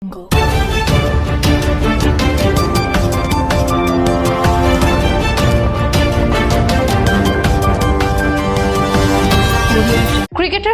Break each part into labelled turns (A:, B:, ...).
A: Cricketer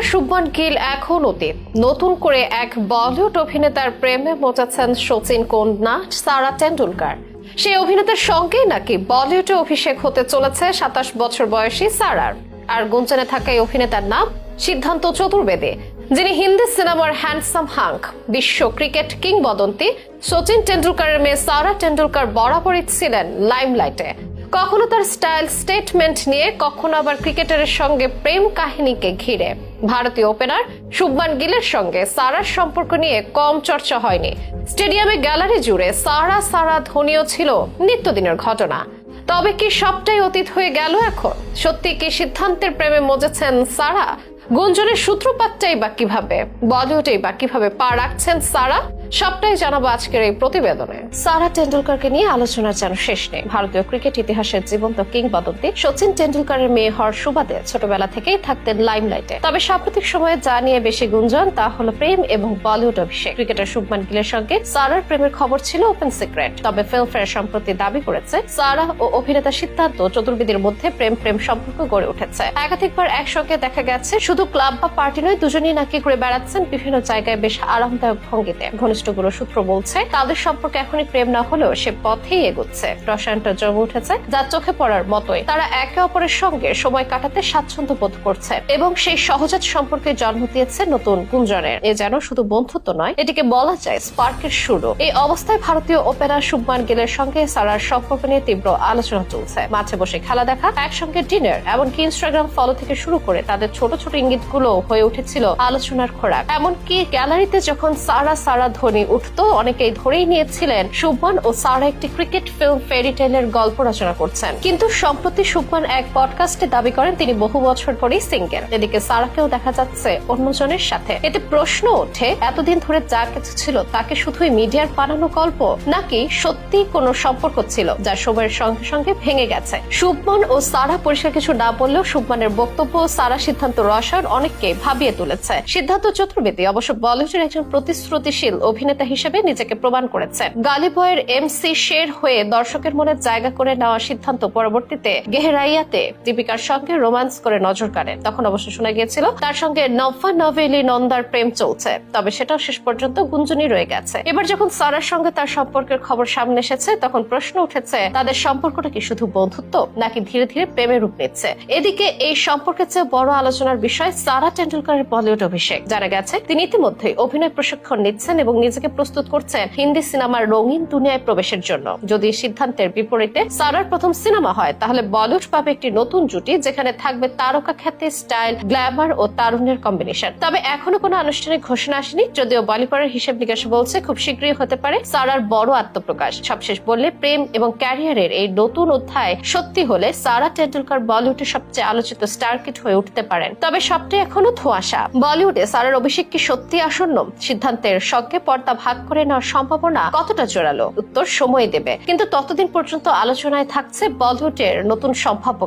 A: Shubman Gill এখন অতীত। নতুন করে এক বলিউড অভিনেতার প্রেমে মোচাচ্ছেন সচিন কন্যা সারা টেন্ডুলকার সেই অভিনেতার সঙ্গে নাকি বলিউডে অভিষেক হতে চলেছে সাতাশ বছর বয়সী সারার। আর গুঞ্জনে থাকা এই অভিনেতার নাম সিদ্ধান্ত চতুর্বেদী। যিনি হিন্দি সিনেমার হ্যান্ডসাম হাঙ্ক বিশ্ব ক্রিকেট কিংবদন্তি সচিন টেন্ডুলকারের মেয়ে সারা টেন্ডুলকার বরাবরই ছিলেন লাইমলাইটে কখনো তার স্টাইল স্টেটমেন্ট নিয়ে, কখনো আবার ক্রিকেটারের সঙ্গে প্রেম কাহিনীকে ঘিরে। ভারতীয় ওপেনার শুভমান গিলের সঙ্গে সারার সম্পর্ক নিয়ে কম চর্চা হয়নি। স্টেডিয়ামে গ্যালারি জুড়ে সারা সারা ধ্বনিও ছিল নিত্যদিনের ঘটনা। তবে কি সবটাই অতীত হয়ে গেল এখন? সত্যি কি সিদ্ধান্তের প্রেমে মজেছেন সারা? গুঞ্জনের সূত্রপাতটাই বা কীভাবে বলিউডেই বা কীভাবে পা রাখছেন সারা? সবটাই জানাব আজকের এই প্রতিবেদনে। সারা টেন্ডুলকারকে নিয়ে আলোচনার যেন শেষ নেই। ভারতীয় ক্রিকেট ইতিহাসের জীবন্ত কিংবদন্তি সচিন টেন্ডুলকারের মেয়ে হওয়ার সুবাদে ছোটবেলা থেকেই থাকতেন লাইমলাইটে। তবে সাম্প্রতিক সময়ে যা নিয়ে বেশি গুঞ্জন, তা হলো প্রেম এবং বলিউড অভিষেক। ক্রিকেটার শুভমান গিলের সঙ্গে সারার প্রেমের খবর ছিল ওপেন সিক্রেট। তবে ফিল্মফেয়ার সম্প্রতি দাবি করেছে, সারা ও অভিনেতা সিদ্ধান্ত চতুর্বেদীর মধ্যে প্রেম প্রেম সম্পর্ক গড়ে উঠেছে। একাধিকবার একসঙ্গে দেখা গেছে, শুধু ক্লাব বা পার্টি নয়, দুজনেই নাকি ঘুরে বেড়াচ্ছেন বিভিন্ন জায়গায় বেশ আরামদায়ক ভঙ্গিতে। ঘনিষ্ঠগুলো সূত্র বলছে, তাদের সম্পর্কে এখনই প্রেম না হলেও সে পথেই এগোচ্ছে। রসায়নটা জমে উঠেছে যা চোখে পড়ার মতোই। তারা একে অপরের সঙ্গে সময় কাটাতে স্বাচ্ছন্দ্য বোধ করছে এবং সেই সহজাত সম্পর্কে জন্ম দিয়েছে নতুন গুঞ্জনের। এ যেন শুধু বন্ধুত্ব নয়, এটিকে বলা যায় স্পার্কের শুরু এই অবস্থায় ভারতীয় ওপেনার শুভমান গিলের সঙ্গে সারার সম্পর্ক নিয়ে তীব্র আলোচনা চলছে। মাঠে বসে খেলা দেখা, একসঙ্গে ডিনার, এমনকি ইনস্টাগ্রাম ফলো থেকে শুরু করে তাদের ছোট ছোট ইঙ্গিতগুলো হয়ে উঠেছিল আলোচনার খোরাক। এমনকি গ্যালারিতে যখন সারা সারা ধ্বনি উঠতো। অনেকেই ধরেই নিয়েছিলেন, শুভমান ও সারা একটি ক্রিকেট ফিল্ম ফেরি টেলের গল্প রচনা করছেন। কিন্তু সম্প্রতি শুভমান এক পডকাস্টে দাবি করেন তিনি বহু বছর ধরেই সিঙ্গেল এদিকে সারাকেও দেখা যাচ্ছে অন্যজনের সাথে। এতে প্রশ্ন ওঠে, এতদিন ধরে যা কিছু ছিল তাকে শুধুই মিডিয়ার বানানো গল্প নাকি সত্যি কোনো সম্পর্ক ছিল যা সময়ের সঙ্গে সঙ্গে ভেঙে গেছে? শুভমান ও সারা পরিষ্কার কিছু না বললেও শুভমানের বক্তব্য ও সারা সিদ্ধান্ত রসায়ন অনেককে ভাবিয়ে তুলেছে। সিদ্ধান্ত চতুর্বেদী, অবশ্য বলিউডের একজন প্রতিশ্রুতিশীল অভিনেতা হিসেবে নিজেকে প্রমাণ করেছেন গালিবয়ের এমসি শের হয়ে দর্শকের মনে জায়গা করে নেওয়া সিদ্ধান্ত পরবর্তীতে গেহরাইয়াতে দীপিকার সঙ্গে রোমান্স করে নজর কাড়েন তখন অবশ্য শোনা গিয়েছিল, তার সঙ্গে নভা নভেলি নন্দার প্রেম চলছে, তবে সেটাও শেষ পর্যন্ত গুঞ্জনই রয়ে গেছে। এবার যখন সারার সঙ্গে তার সম্পর্কের খবর সামনে এসেছে, তখন প্রশ্ন উঠেছে, তাদের সম্পর্কটা কি শুধু বন্ধুত্ব, নাকি ধীরে ধীরে প্রেমে রূপ নিচ্ছে? এদিকে এই সম্পর্কের চেয়ে বড় আলোচনার বিষয় সারা টেন্ডুলকারের বলিউড অভিষেক। যারা গেছে, তিনি ইতিমধ্যেই অভিনয় প্রশিক্ষণ নিচ্ছেন এবং নিজেকে প্রস্তুত করছেন হিন্দি সিনেমার রঙিন দুনিয়ায় প্রবেশের জন্য। যদি সিদ্ধান্তের বিপরীতে সারার প্রথম সিনেমা হয়, তাহলে বলিউড পাবে একটি নতুন জুটি, যেখানে থাকবে তারকা খ্যাতি, স্টাইল, গ্ল্যামার ও তারুণ্যের কম্বিনেশন। তবে এখনও কোনো আনুষ্ঠানিক ঘোষণা আসেনি, যদিও বলিপাড়ের হিসেব নিকাশ বলছে খুব শীঘ্রই হতে পারে সারার বড় আত্মপ্রকাশ। সবশেষ বললে, প্রেম এবং ক্যারিয়ারের এই নতুন অধ্যায় সত্যি হলে সারা টেন্ডুলকার বলিউডের সবচেয়ে আলোচিত স্টার কিট হয়ে উঠতে পারেন। তবে সবটাই এখনও ধোঁয়াশা। বলিউডে সারার অভিষেক কি সত্যি আসন্ন। সিদ্ধান্তের সঙ্গে পর্দা ভাগ করে নেওয়ার সম্ভাবনা কতটা জোরালো? উত্তর সময় দেবে। কিন্তু ততদিন পর্যন্ত আলোচনায় থাকছে বলিউডের নতুন সম্ভাব্য